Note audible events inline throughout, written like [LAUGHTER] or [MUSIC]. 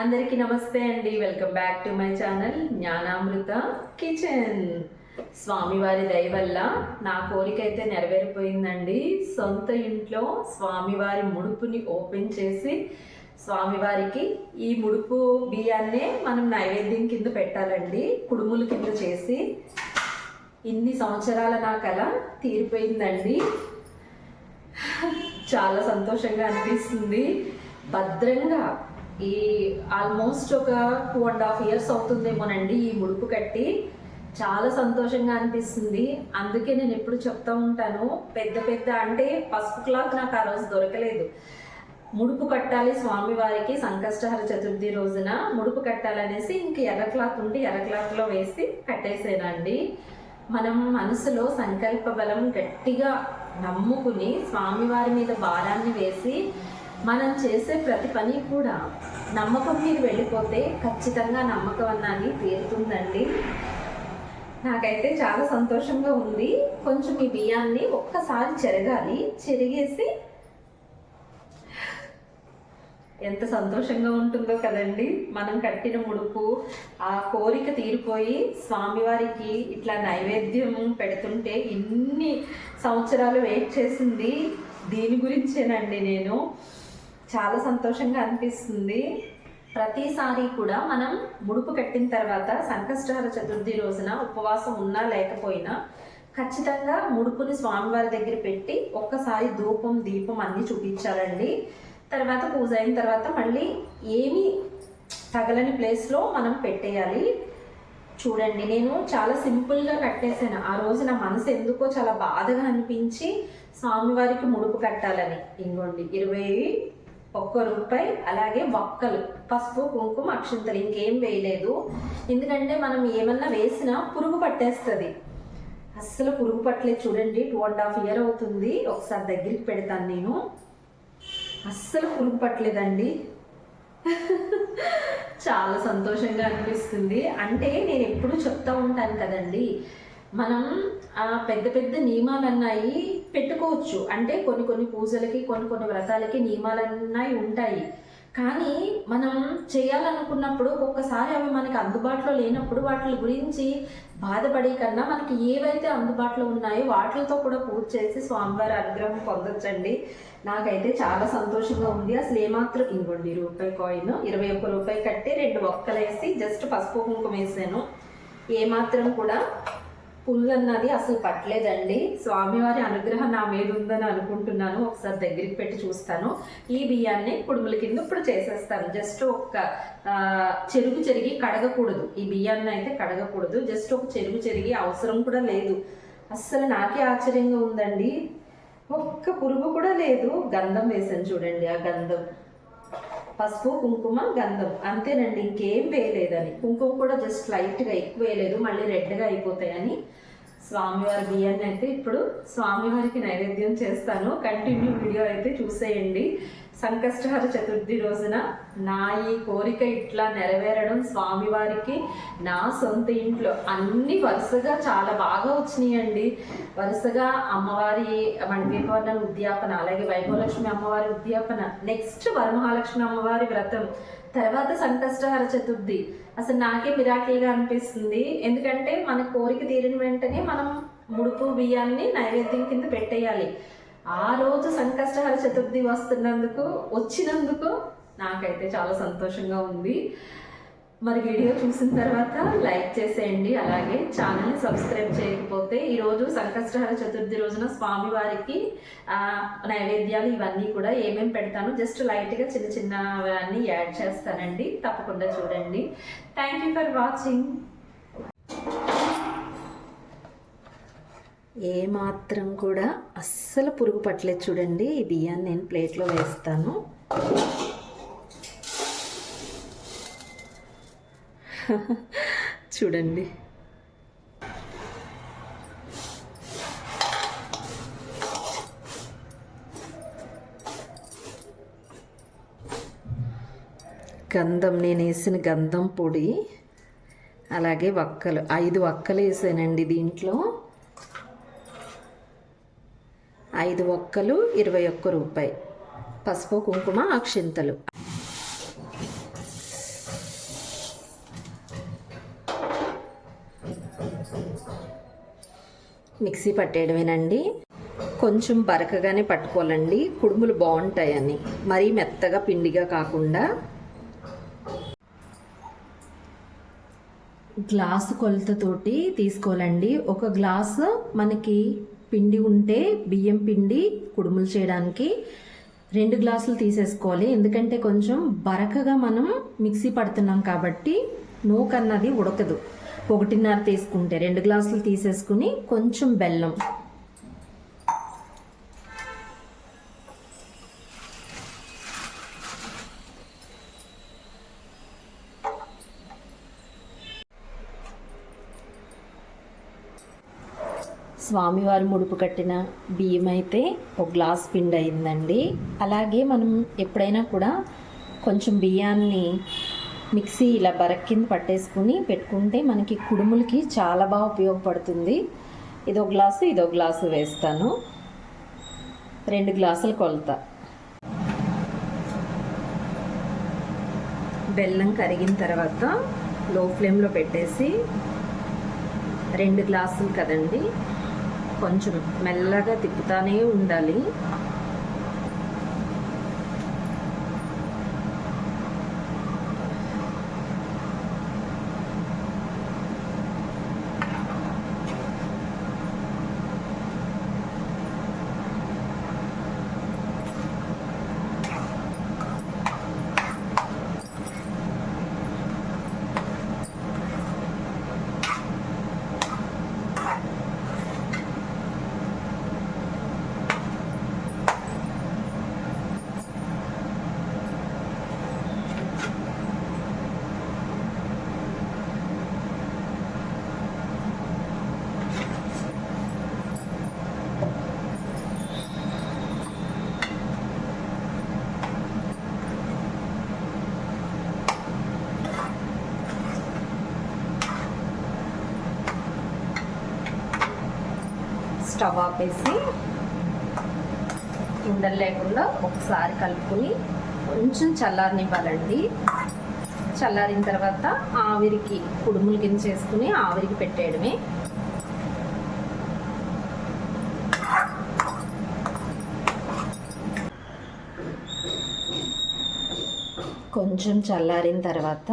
అందరికీ నమస్తే అండి. Welcome back to my channel Gnanamrutha kitchen. స్వామివారి దయ వల్ల నా కోరిక అయితే నెరవేరిపోయిందండి. సొంత ఇంట్లో స్వామివారి ముడుపుని ఓపెన్ చేసి స్వామివారికి ఈ ముడుపు బియ్యాన్నే మనం నైవేద్యం కింద పెట్టాలండి. కుడుములు కింద చేసి ఇన్ని సంవత్సరాల నా కల తీరిపోయిందండి. చాలా సంతోషంగా అనిపిస్తుంది. భద్రంగా ఈ ఆల్మోస్ట్ ఒక టూ అండ్ హాఫ్ ఇయర్స్ అవుతుందేమోనండి ఈ ముడుపు కట్టి. చాలా సంతోషంగా అనిపిస్తుంది. అందుకే నేను ఎప్పుడు చెప్తా ఉంటాను పెద్ద పెద్ద అంటే పసుపు క్లాత్ నాకు ఆ రోజు దొరకలేదు. ముడుపు కట్టాలి స్వామివారికి సంకష్టహర చతుర్థి రోజున ముడుపు కట్టాలనేసి ఇంక ఎర్ర క్లాత్ ఉండి ఎర్ర క్లాత్లో వేసి కట్టేసేనండి. మనం మనసులో సంకల్ప బలం గట్టిగా నమ్ముకుని స్వామివారి మీద భారాన్ని వేసి మనం చేసే ప్రతి పని కూడా నమ్మకం మీద వెళ్ళిపోతే ఖచ్చితంగా నమ్మకం అన్నది తీరుతుందండి నాకైతే చాలా సంతోషంగా ఉంది. కొంచెం ఈ బియ్యాన్ని ఒక్కసారి చెరగాలి. చెరిగేసి ఎంత సంతోషంగా ఉంటుందో కదండి. మనం కట్టిన ముడుపు ఆ కోరిక తీరిపోయి స్వామివారికి ఇట్లా నైవేద్యం పెడుతుంటే ఇన్ని సంవత్సరాలు వెయిట్ చేసింది. దీని గురించేనండి నేను. చాలా సంతోషంగా అనిపిస్తుంది. ప్రతిసారి కూడా మనం ముడుపు కట్టిన తర్వాత సంకష్టహర చతుర్థి రోజున ఉపవాసం ఉన్నా లేకపోయినా ఖచ్చితంగా ముడుపుని స్వామివారి దగ్గర పెట్టి ఒక్కసారి ధూపం దీపం అన్నీ చూపించాలండి. తర్వాత పూజ అయిన తర్వాత మళ్ళీ ఏమి తగలని ప్లేస్లో మనం పెట్టేయాలి. చూడండి నేను చాలా సింపుల్గా కట్టేశాను. ఆ రోజు నా మనసు ఎందుకో చాలా బాధగా అనిపించి స్వామివారికి ముడుపు కట్టాలని. ఇంకోండి ఇరవై ఒక్క రూపాయి అలాగే మొక్కలు. పసుపు కుంకుమ అక్షింతలు ఇంకేం వేయలేదు. ఎందుకంటే మనం ఏమన్నా వేసినా పురుగు పట్టేస్తుంది. అస్సలు పురుగు పట్టలేదు చూడండి. టూ అండ్ హాఫ్ ఇయర్ అవుతుంది. ఒకసారి దగ్గరికి పెడతాను నేను. అస్సలు పురుగు పట్టలేదండి. [LAUGHS] చాలా సంతోషంగా అనిపిస్తుంది. అంటే నేను ఎప్పుడు చెప్తా ఉంటాను కదండి. మనం ఆ పెద్ద పెద్ద నియమాలు అన్నాయి పెట్టుకోవచ్చు. అంటే కొన్ని కొన్ని పూజలకి కొన్ని కొన్ని వ్రతాలకి నియమాలు అన్నాయి ఉంటాయి. కానీ మనం చేయాలనుకున్నప్పుడు ఒక్కొక్కసారి అవి మనకి అందుబాటులో లేనప్పుడు వాటి గురించి బాధపడే కన్నా మనకి ఏవైతే అందుబాటులో ఉన్నాయో వాటితో కూడా పూజ చేసి స్వామివారి అనుగ్రహం పొందొచ్చండి. నాకైతే చాలా సంతోషంగా ఉంది. అసలు ఏమాత్రం ఇంకోండి రూపాయి కాయిన్ ఇరవై ఒక్క రూపాయి కట్టి రెండు ఒక్కలు వేసి జస్ట్ పసుపు కుంకుమ వేసాను. ఏమాత్రం కూడా పుల్ అన్నది అసలు పట్టలేదండి. స్వామివారి అనుగ్రహం నా మీద ఉందని అనుకుంటున్నాను. ఒకసారి దగ్గరికి పెట్టి చూస్తాను. ఈ బియ్యాన్ని కుడుముల కింద ఇప్పుడు చేసేస్తాను. జస్ట్ ఒక్క ఆ, చెరుగు చెరిగి కడగకూడదు. ఈ బియ్యాన్ని అయితే కడగకూడదు. జస్ట్ ఒక చెరుగు చెరిగి అవసరం కూడా లేదు. అస్సలు నాకే ఆశ్చర్యంగా ఉందండి. ఒక్క పురుగు కూడా లేదు. గంధం వేసాను చూడండి ఆ గంధం. పసుపు కుంకుమ గంధం. అంతేనండి ఇంకేం వేయలేదని. కుంకుమ కూడా జస్ట్ లైట్గా ఎక్కువ వేయలేదు మళ్ళీ రెడ్గా అయిపోతాయని. స్వామివారి బియ్యాన్ని అయితే ఇప్పుడు స్వామివారికి నైవేద్యం చేస్తాను. కంటిన్యూ వీడియో అయితే చూసేయండి. సంకష్టహర చతుర్థి రోజున నా ఈ కోరిక ఇట్లా నెరవేరడం స్వామివారికి నా సొంత ఇంట్లో. అన్ని వరుసగా చాలా బాగా వచ్చినాయండి. వరుసగా అమ్మవారి మణిపీపవర్ణ ఉద్యాపన అలాగే వైభవలక్ష్మి అమ్మవారి ఉద్యాపన నెక్స్ట్ వరమహాలక్ష్మి అమ్మవారి వ్రతం. తర్వాత సంకష్టహర చతుర్థి. అసలు నాకే మిరాకిల్గా అనిపిస్తుంది. ఎందుకంటే మన కోరిక తీరిన వెంటనే మనం ముడుపు బియ్యాన్ని నైవేద్యం కింద పెట్టేయాలి. ఆ రోజు సంకష్టహర చతుర్థి వస్తున్నందుకు వచ్చినందుకు నాకైతే చాలా సంతోషంగా ఉంది. మరి వీడియో చూసిన తర్వాత లైక్ చేసేయండి. అలాగే ఛానల్ని సబ్స్క్రైబ్ చేయకపోతే ఈరోజు సంకష్టహర చతుర్థి రోజున స్వామివారికి నైవేద్యాలు ఇవన్నీ కూడా ఏమేమి పెడతాను జస్ట్ లైట్గా చిన్న చిన్నవన్నీ యాడ్ చేస్తానండి. తప్పకుండా చూడండి. థ్యాంక్ యూ ఫర్ వాచింగ్ ఏ మాత్రం కూడా అస్సలు పురుగు పట్టలేదు చూడండి. ఈ బియ్యాన్ని నేను ప్లేట్లో వేస్తాను. చూడండి. గంధం నేను వేసిన గంధం పొడి అలాగే వక్కలు. ఐదు వక్కలు వేసానండి దీంట్లో. ఐదు ఒక్కలు ఇరవై ఒక్క రూపాయి. పసుపు కుంకుమ అక్షింతలు. మిక్సీ పట్టేయడమేనండి. కొంచెం బరకగానే పట్టుకోవాలండి. కుడుములు బాగుంటాయని. మరీ మెత్తగా పిండిగా కాకుండా. గ్లాసు కొలతతోటి తీసుకోవాలండి. ఒక గ్లాసు మనకి పిండి ఉంటే బియ్యం పిండి కుడుములు చేయడానికి రెండు గ్లాసులు తీసేసుకోవాలి. ఎందుకంటే కొంచెం బరకగా మనం మిక్సీ పడుతున్నాం కాబట్టి నూక అన్నది ఉడకదు. ఒకటిన్నర తీసుకుంటే రెండు గ్లాసులు తీసేసుకుని కొంచెం బెల్లం. స్వామివారి ముడుపు కట్టిన బియ్యం అయితే ఒక గ్లాస్ పిండి అయిందండి. అలాగే మనం ఎప్పుడైనా కూడా కొంచెం బియ్యాన్ని మిక్సీ ఇలా బరక్ కింద పట్టేసుకుని పెట్టుకుంటే మనకి కుడుములకి చాలా బాగా ఉపయోగపడుతుంది. ఇదో గ్లాసు ఇదో గ్లాసు వేస్తాను. రెండు గ్లాసులు కొలత. బెల్లం కరిగిన తర్వాత లో ఫ్లేమ్లో పెట్టేసి రెండు గ్లాసులు కదండి. కొంచెం మెల్లగా తిప్పుతానే ఉండాలి. స్టవ్ ఆపేసి ఉండలు లేకుండా ఒకసారి కలుపుకొని కొంచెం చల్లారనివ్వాలండి. చల్లారిన తర్వాత ఆవిరికి కుడుములు కింద చేసుకుని ఆవిరికి పెట్టేయడమే. కొంచెం చల్లారిన తర్వాత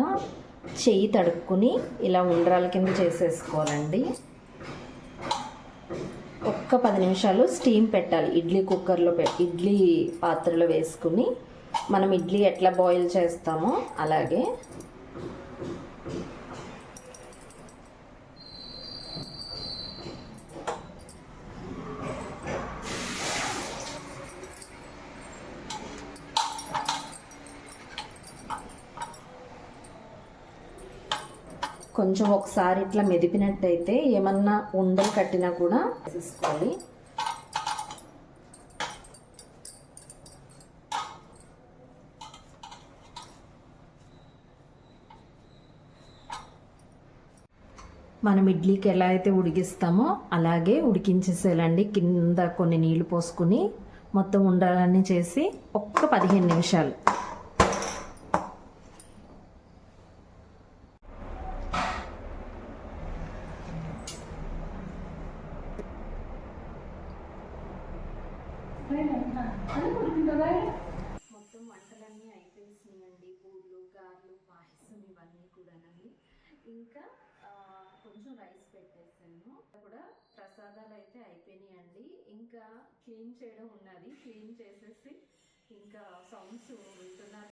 చెయ్యి తడుక్కుని ఇలా ఉండ్రాల కింద చేసేసుకోవాలండి. ఒక్క పది నిమిషాలు స్టీమ్ పెట్టాలి. ఇడ్లీ కుక్కర్లో పె ఇడ్లీ పాత్రలో వేసుకుని మనం ఇడ్లీ ఎట్లా బాయిల్ చేస్తామో అలాగే కొంచెం ఒకసారి ఇట్లా మెదిపినట్టయితే ఏమన్నా ఉండలు కట్టినా కూడా తీసుకోవాలి. మనం ఇడ్లీకి ఎలా అయితే ఉడికిస్తామో అలాగే ఉడికించేసేయాలండి. కింద కొన్ని నీళ్ళు పోసుకుని మొత్తం ఉండాలన్నీ చేసి ఒక్క పదిహేను నిమిషాలు మొత్తం వంటలన్నీ అయిపోయినాయండి. పూలు గారెలు పాయసం ఇవన్నీ కూడానండి. ఇంకా కొంచెం రైస్ పెట్టేసాను కూడా ప్రసాదాలు అయితే అయిపోయినాయండి. ఇంకా క్లీన్ చేయడం ఉన్నది. క్లీన్ చేసేసి ఇంకా సౌండ్స్ వింటున్నారు.